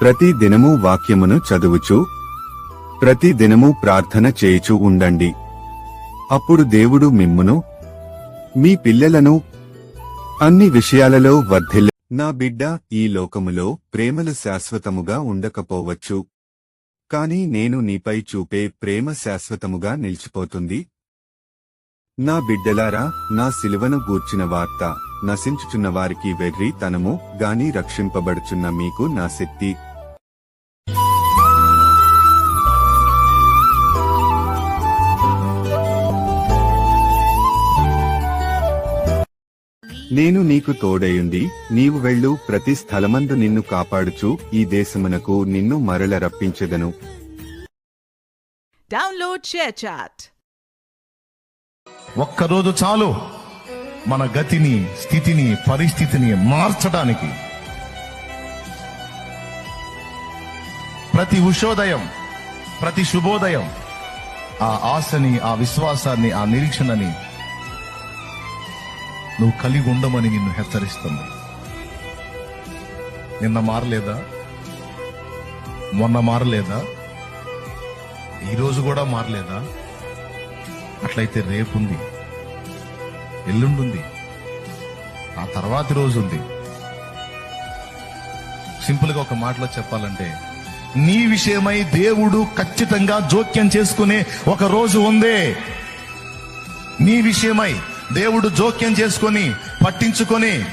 ప్రతి దినము వాక్యమును చదువుచు ప్రతి దినము ప్రార్థన చేయుచు ఉండండి. అప్పుడు దేవుడు మిమ్మును మీ పిల్లలను అన్ని విషయాలలో వర్ధిల్ల నా బిడ్డ ఈ లోకములో ప్రేమలు శాశ్వతముగా ఉండకపోవచ్చు. కాని నేను నీపై చూపే ప్రేమ శాశ్వతముగా నిలిచిపోతుంది. నా బిడ్డలారా నా సిలువను గూర్చిన వార్త నశించుచున్న వారికి వెర్రి తనము గాని రక్షింపబడుచున్న మీకు నా శక్తి నేను నీకు తోడయుండి నీవు వెళ్ళు ప్రతి స్థలమందు నిన్ను కాపాడుచు ఈ దేశమునకు నిన్ను మరల రప్పించెదను. ఒక్కరోజు చాలు మన గతిని స్థితిని పరిస్థితిని మార్చడానికి ప్రతి ఉషోదయం ప్రతి శుభోదయం ఆ ఆశని ఆ విశ్వాసాన్ని ఆ నిరీక్షణని నువ్వు కలిగి ఉండమని నిన్ను హెచ్చరిస్తుంది. నిన్న మారలేదా? మొన్న మారలేదా? ఈరోజు కూడా మారలేదా? అట్లయితే రేపుంది. ఎల్లుండుంది. ఆ తర్వాతి రోజు ఉంది సింపుల్గా ఒక మాటలో చెప్పాలంటే నీ విషయమై దేవుడు ఖచ్చితంగా జోక్యం చేసుకునే ఒక రోజు ఉందే. నీ విషయమై దేవుడు జోక్యం చేసుకొని పట్టించుకొని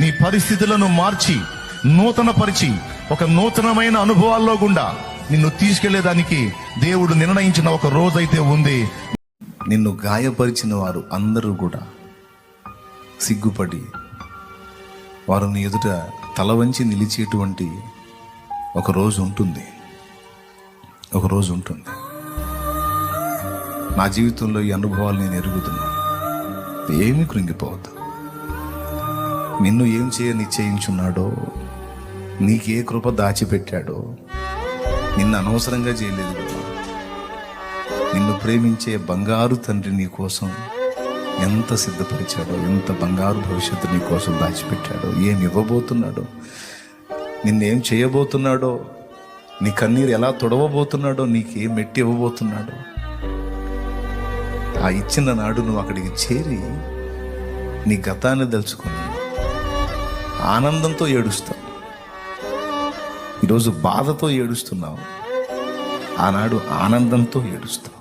నీ పరిస్థితులను మార్చి నూతన పరిచి ఒక నూతనమైన అనుభవాల్లో గుండా నిన్ను తీసుకెళ్ళేదానికి దేవుడు నిర్ణయించిన ఒక రోజైతే ఉంది. నిన్ను గాయపరిచిన వారు అందరూ కూడా సిగ్గుపడి వారు నీ ఎదుట తల వంచి నిలిచేటువంటి ఒక రోజు ఉంటుంది. ఒక రోజు ఉంటుంది. నా జీవితంలో ఈ అనుభవాలు నేను ఎరుగుతున్నాను. ఏమీ కృంగిపోవద్దు. నిన్ను ఏం చేయ నిశ్చయించున్నాడో నీకే కృప దాచిపెట్టాడో నిన్ను అనవసరంగా చేయలేదు కదా నిన్ను ప్రేమించే బంగారు తండ్రి నీ కోసం ఎంత సిద్ధపరిచాడో ఎంత బంగారు భవిష్యత్తు నీ కోసం దాచిపెట్టాడో ఏం ఇవ్వబోతున్నాడో నిన్నేం చేయబోతున్నాడో నీ కన్నీరు ఎలా తొడవబోతున్నాడో నీకేం మెట్టి ఇవ్వబోతున్నాడో ఆ ఇచ్చిన నాడు నువ్వు అక్కడికి చేరి నీ గతాన్ని తలుచుకొని ఆనందంతో ఏడుస్తావు. ఈరోజు బాధతో ఏడుస్తున్నావు. ఆనాడు ఆనందంతో ఏడుస్తావు.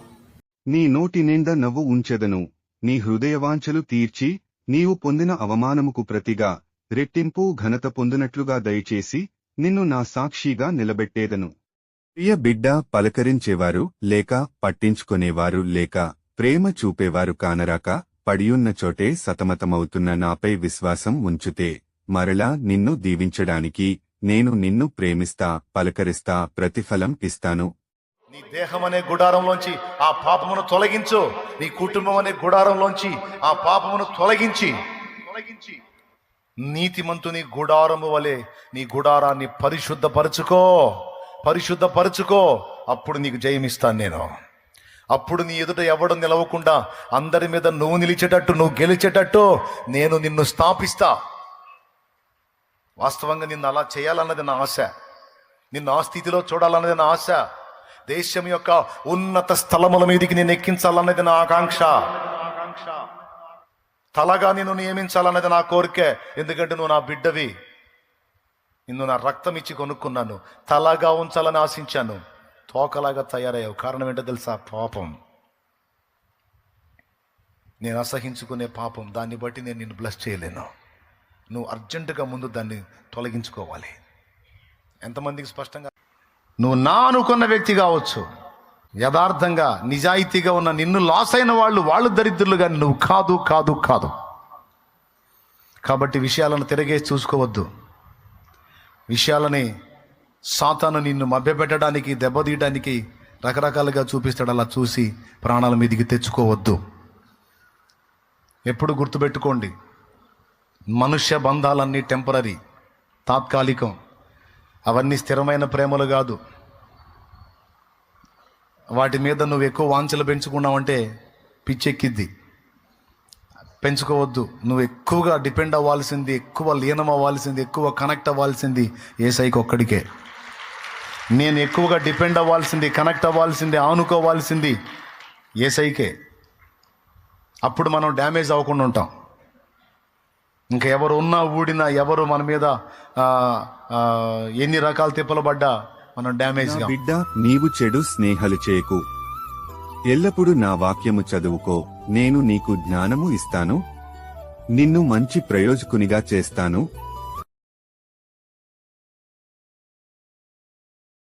నీ నోటి నిండా నవ్వు ఉంచెదను. నీ హృదయవాంఛలు తీర్చి నీవు పొందిన అవమానముకు ప్రతిగా రెట్టింపు ఘనత పొందినట్లుగా దయచేసి నిన్ను నా సాక్షిగా నిలబెట్టేదను. ప్రియ బిడ్డ పలకరించేవారు లేక పట్టించుకునేవారు లేక ప్రేమ చూపేవారు కానరాక పడియున్న చోటే సతమతమవుతున్న నాపై విశ్వాసం ఉంచుతే మరలా నిన్ను దీవించడానికి నేను నిన్ను ప్రేమిస్తా పలకరిస్తా ప్రతిఫలం ఇస్తాను. నీ దేహం అనే గుడారంలోంచి ఆ పాపమును తొలగించు. నీ కుటుంబం అనే గుడారంలోంచి ఆ పాపమును తొలగించి. తొలగించి. నీతిమంతుని గుడారము వలె నీ గుడారాన్ని పరిశుద్ధపరచుకో. పరిశుద్ధపరచుకో. అప్పుడు నీకు జయమిస్తాను నేను. అప్పుడు నీ ఎదుట ఎవడు నిలవకుండా అందరి మీద నువ్వు నిలిచేటట్టు నువ్వు గెలిచేటట్టు నేను నిన్ను స్థాపిస్తా. వాస్తవంగా నిన్ను అలా చేయాలన్నది నా ఆశ. నిన్ను ఆ స్థితిలో చూడాలన్నది నా ఆశ. దేశం యొక్క ఉన్నత స్థలముల మీదకి నేను ఎక్కించాలన్నది నా ఆకాంక్ష. తలగా నిన్ను నియమించాలన్నది నా కోరికే. ఎందుకంటే నువ్వు నా బిడ్డవి. నిన్ను నా రక్తం ఇచ్చి కొనుక్కున్నాను. తలగా ఉంచాలని ఆశించాను. తోకలాగా తయారయ్యావు. కారణం ఏంటో తెలుసా? పాపం. నేను అసహించుకునే పాపం దాన్ని బట్టి నేను నిన్ను బ్లెస్ చేయలేను. నువ్వు అర్జెంటుగా ముందు దాన్ని తొలగించుకోవాలి. ఎంతమందికి స్పష్టంగా నువ్వు నా అనుకున్న వ్యక్తి కావచ్చు. యథార్థంగా నిజాయితీగా ఉన్న నిన్ను లాస్ అయిన వాళ్ళు వాళ్ళు దరిద్రులుగా నువ్వు కాదు కాదు కాదు. కాబట్టి విషయాలను తిరగేసి చూసుకోవద్దు. విషయాలని సాతాను నిన్ను మభ్యపెట్టడానికి దెబ్బతీయడానికి రకరకాలుగా చూపిస్తాడు. అలా చూసి ప్రాణాల మీదికి తెచ్చుకోవద్దు. ఎప్పుడు గుర్తుపెట్టుకోండి మనుష్య బంధాలన్నీ టెంపరీ తాత్కాలికం. అవన్నీ స్థిరమైన ప్రేమలు కాదు. వాటి మీద నువ్వు ఎక్కువ వాంఛలు పెంచుకున్నావంటే పిచ్చెక్కిద్ది. పెంచుకోవద్దు. నువ్వు ఎక్కువగా డిపెండ్ అవ్వాల్సింది ఎక్కువ లీనం అవ్వాల్సింది ఎక్కువ కనెక్ట్ అవ్వాల్సింది ఏ సైకి ఒక్కడికే. నేను ఎక్కువగా డిపెండ్ అవ్వాల్సింది కనెక్ట్ అవ్వాల్సింది ఆనుకోవాల్సింది ఏసైకే. అప్పుడు మనం డ్యామేజ్ అవ్వకుండా ఉంటాం. ఇంకా ఎవరు ఉన్నా ఊడినా ఎవరు మన మీద ఎన్ని రకాల తిప్పలు పడ్డా మనం డ్యామేజ్ బిడ్డ నీవు చెడు స్నేహాలు చేయకు. ఎల్లప్పుడూ నా వాక్యము చదువుకో. నేను నీకు జ్ఞానము ఇస్తాను. నిన్ను మంచి ప్రయోజకునిగా చేస్తాను.